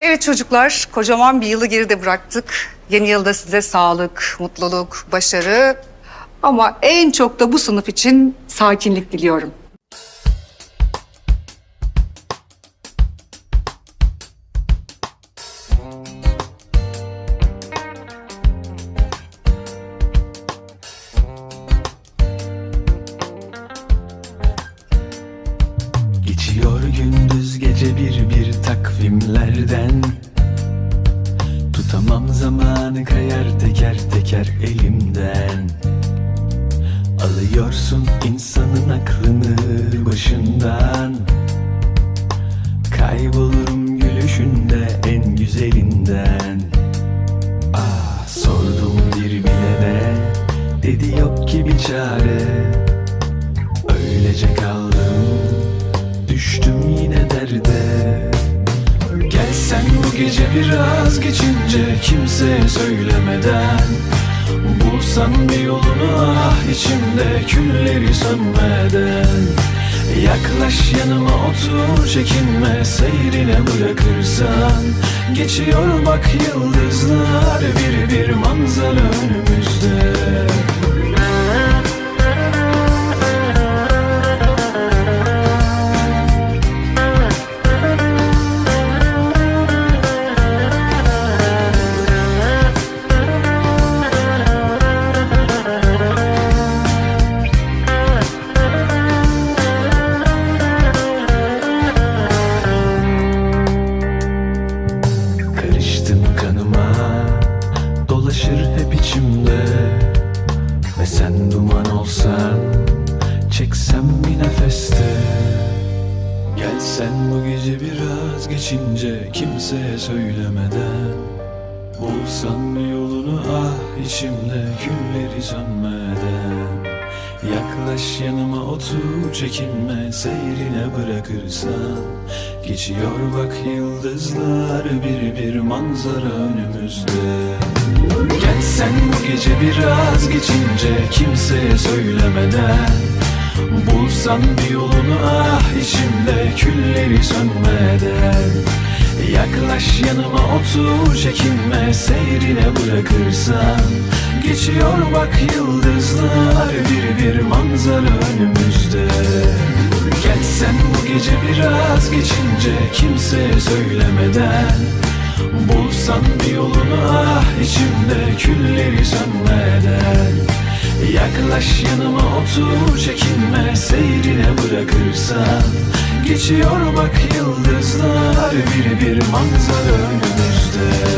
Evet çocuklar, kocaman bir yılı geride bıraktık. Yeni yılda size sağlık, mutluluk, başarı ama en çok da bu sınıf için sakinlik diliyorum. Geçiyor gündüz gece bir bir takvimlerden. Tutamam zamanı kayar teker teker elimden. Alıyorsun insanın aklını başından. Kaybolurum gülüşünde en güzelinden. Ah sordum bir bilene Dedi yok ki bir çare. Öylece kaldım Düştüm yine derde. Gel sen bu gece biraz geçince Kimseye söylemeden. Bulsan bir yolunu ah içimde Külleri sönmeden. Yaklaş yanıma otur çekinme Seyrine bırakırsan. Geçiyor bak yıldızlar Bir bir manzara sen duman olsan Çeksem bir nefeste. Gel sen bu gece biraz geçince Kimseye söylemeden. Bulsan yolunu ah içimde Külleri sönmeden. Yaklaş yanıma otur çekinme Seyrine bırakırsan. Geçiyor bak yıldızlar Bir bir manzara önümüzde gece biraz geçince Kimseye söylemeden Bulsan bir yolunu ah içimde Külleri sönmeden. Yaklaş yanıma otur çekinme Seyrine bırakırsan. Geçiyor bak yıldızlar Bir bir manzara önümüzde. Gel sen bu gece biraz geçince Kimseye söylemeden Bulsan bir yolunu ah içimde Külleri sönmeden. Yaklaş yanıma otur çekinme Seyrine bırakırsan. Geçiyor bak yıldızlar Bir bir manzara önümüzde